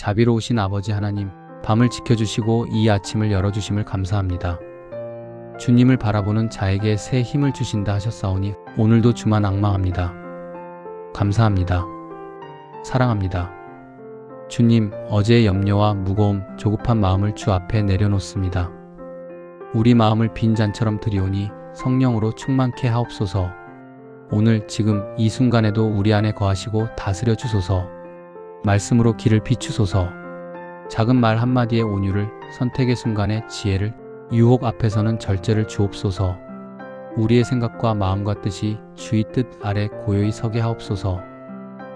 자비로우신 아버지 하나님, 밤을 지켜주시고 이 아침을 열어주심을 감사합니다. 주님을 바라보는 자에게 새 힘을 주신다 하셨사오니 오늘도 주만 악망합니다. 감사합니다. 사랑합니다. 주님, 어제의 염려와 무거움, 조급한 마음을 주 앞에 내려놓습니다. 우리 마음을 빈 잔처럼 드리오니 성령으로 충만케 하옵소서. 오늘 지금 이 순간에도 우리 안에 거하시고 다스려 주소서. 말씀으로 길을 비추소서. 작은 말 한마디의 온유를 선택의 순간의 지혜를 유혹 앞에서는 절제를 주옵소서. 우리의 생각과 마음과 뜻이 주의 뜻 아래 고요히 서게 하옵소서.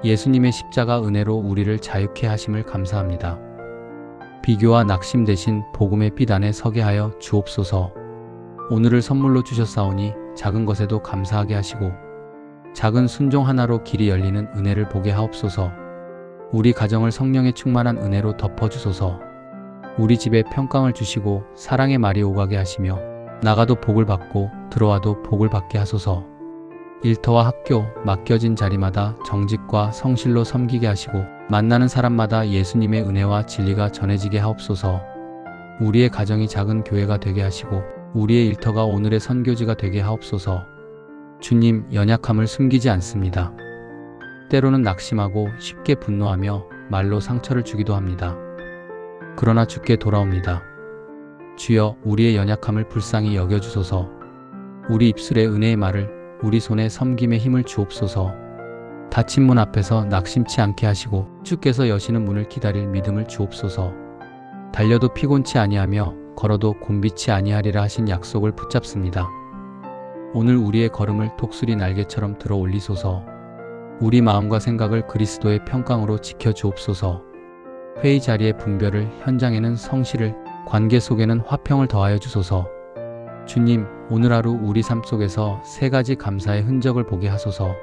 예수님의 십자가 은혜로 우리를 자유케 하심을 감사합니다. 비교와 낙심 대신 복음의 빛 안에 서게 하여 주옵소서. 오늘을 선물로 주셨사오니 작은 것에도 감사하게 하시고 작은 순종 하나로 길이 열리는 은혜를 보게 하옵소서. 우리 가정을 성령의 충만한 은혜로 덮어주소서. 우리 집에 평강을 주시고 사랑의 말이 오가게 하시며 나가도 복을 받고 들어와도 복을 받게 하소서. 일터와 학교, 맡겨진 자리마다 정직과 성실로 섬기게 하시고 만나는 사람마다 예수님의 은혜와 진리가 전해지게 하옵소서. 우리의 가정이 작은 교회가 되게 하시고 우리의 일터가 오늘의 선교지가 되게 하옵소서. 주님, 연약함을 숨기지 않습니다. 때로는 낙심하고 쉽게 분노하며 말로 상처를 주기도 합니다. 그러나 주께 돌아옵니다. 주여 우리의 연약함을 불쌍히 여겨주소서. 우리 입술의 은혜의 말을 우리 손에 섬김의 힘을 주옵소서. 닫힌 문 앞에서 낙심치 않게 하시고 주께서 여시는 문을 기다릴 믿음을 주옵소서. 달려도 피곤치 아니하며 걸어도 곤비치 아니하리라 하신 약속을 붙잡습니다. 오늘 우리의 걸음을 독수리 날개처럼 들어 올리소서. 우리 마음과 생각을 그리스도의 평강으로 지켜 주옵소서. 회의 자리의 분별을 현장에는 성실을 관계 속에는 화평을 더하여 주소서. 주님, 오늘 하루 우리 삶 속에서 세 가지 감사의 흔적을 보게 하소서.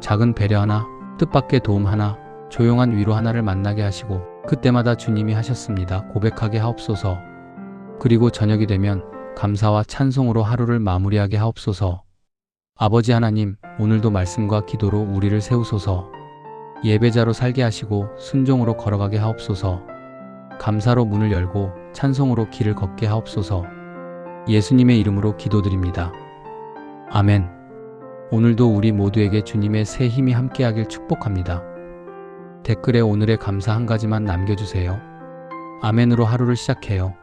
작은 배려 하나, 뜻밖의 도움 하나, 조용한 위로 하나를 만나게 하시고 그때마다 주님이 하셨습니다. 고백하게 하옵소서. 그리고 저녁이 되면 감사와 찬송으로 하루를 마무리하게 하옵소서. 아버지 하나님, 오늘도 말씀과 기도로 우리를 세우소서. 예배자로 살게 하시고 순종으로 걸어가게 하옵소서. 감사로 문을 열고 찬송으로 길을 걷게 하옵소서. 예수님의 이름으로 기도드립니다. 아멘. 오늘도 우리 모두에게 주님의 새 힘이 함께하길 축복합니다. 댓글에 오늘의 감사 한 가지만 남겨주세요. 아멘으로 하루를 시작해요.